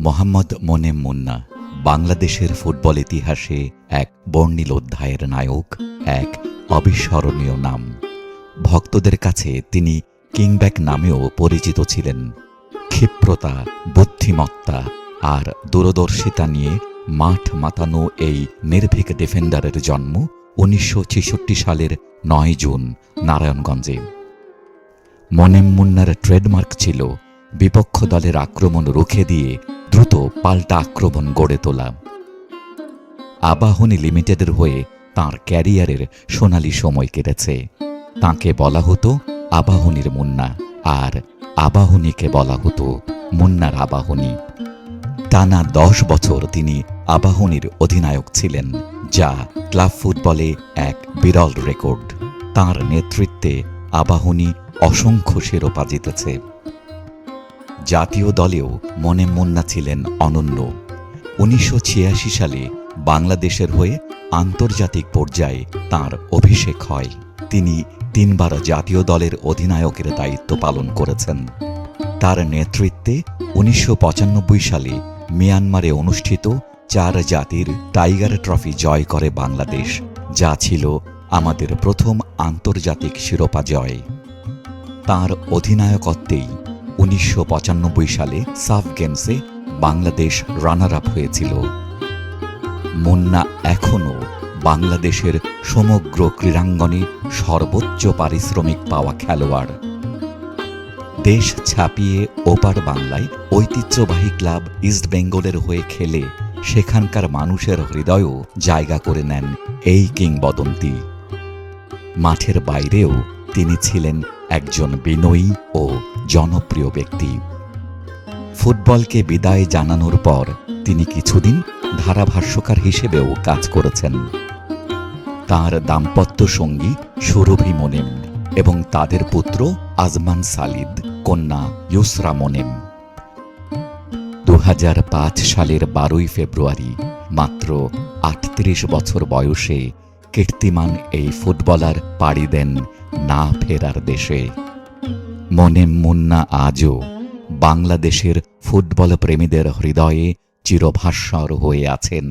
মোহাম্মদ মোনেম মুন্না, বাংলাদেশের ফুটবল ইতিহাসে এক বর্ণিল অধ্যায়ের নায়ক, এক অবিস্মরণীয় নাম। ভক্তদের কাছে তিনি কিংব্যাক নামেও পরিচিত ছিলেন। ক্ষিপ্রতা, বুদ্ধিমত্তা আর দূরদর্শিতা নিয়ে মাঠ মাতানো এই নির্ভীক ডিফেন্ডারের জন্ম উনিশশো ছেষট্টি সালের নয় জুন নারায়ণগঞ্জে। মনেম মুন্নার ট্রেডমার্ক ছিল বিপক্ষ দলের আক্রমণ রুখে দিয়ে দ্রুত পাল্টা আক্রমণ গড়ে তোলা। আবাহনী লিমিটেডের হয়ে তার ক্যারিয়ারের সোনালী সময় কেটেছে। তাকে বলা হতো আবাহনীর মুন্না, আর আবাহনীকে বলা হতো মুন্নার আবাহনী। টানা দশ বছর তিনি আবাহনীর অধিনায়ক ছিলেন, যা ক্লাব ফুটবলে এক বিরল রেকর্ড। তার নেতৃত্বে আবাহনী অসংখ্য শিরোপা জিতেছে। জাতীয় দলেও মনে মুন্না ছিলেন অনন্য। উনিশশো ছিয়াশি সালে বাংলাদেশের হয়ে আন্তর্জাতিক পর্যায়ে তার অভিষেক হয়। তিনি তিনবার জাতীয় দলের অধিনায়কের দায়িত্ব পালন করেছেন। তার নেতৃত্বে উনিশশো পঁচানব্বই সালে মিয়ানমারে অনুষ্ঠিত চার জাতির টাইগার ট্রফি জয় করে বাংলাদেশ, যা ছিল আমাদের প্রথম আন্তর্জাতিক শিরোপা জয়। তার অধিনায়কত্বেই উনিশশো সালে সাফ গেমসে বাংলাদেশ রানার আপ হয়েছিল। মুন্না এখনও বাংলাদেশের সমগ্র ক্রীড়াঙ্গনে সর্বোচ্চ পারিশ্রমিক পাওয়া খেলোয়াড়। দেশ ছাপিয়ে ওপার বাংলায় ঐতিহ্যবাহী ক্লাব ইস্ট বেঙ্গলের হয়ে খেলে সেখানকার মানুষের হৃদয়ও জায়গা করে নেন এই কিংবদন্তি। মাঠের বাইরেও তিনি ছিলেন একজন বিনয়ী ও জনপ্রিয় ব্যক্তি। ফুটবলকে বিদায় জানানোর পর তিনি কিছুদিন ধারাভাষ্যকার হিসেবেও কাজ করেছেন। তার দাম্পত্য সঙ্গী সুরভি মোনেম এবং তাদের পুত্র আজমান সালিদ, কন্যা ইউসরা মোনেম। দু সালের বারোই ফেব্রুয়ারি মাত্র আটত্রিশ বছর বয়সে কীর্তিমান এই ফুটবলার পাড়ি দেন না ফেরার দেশে। মনে মুন্না আজও বাংলাদেশের ফুটবল প্রেমীদের হৃদয়ে চিরভাস্বর হয়ে আছেন।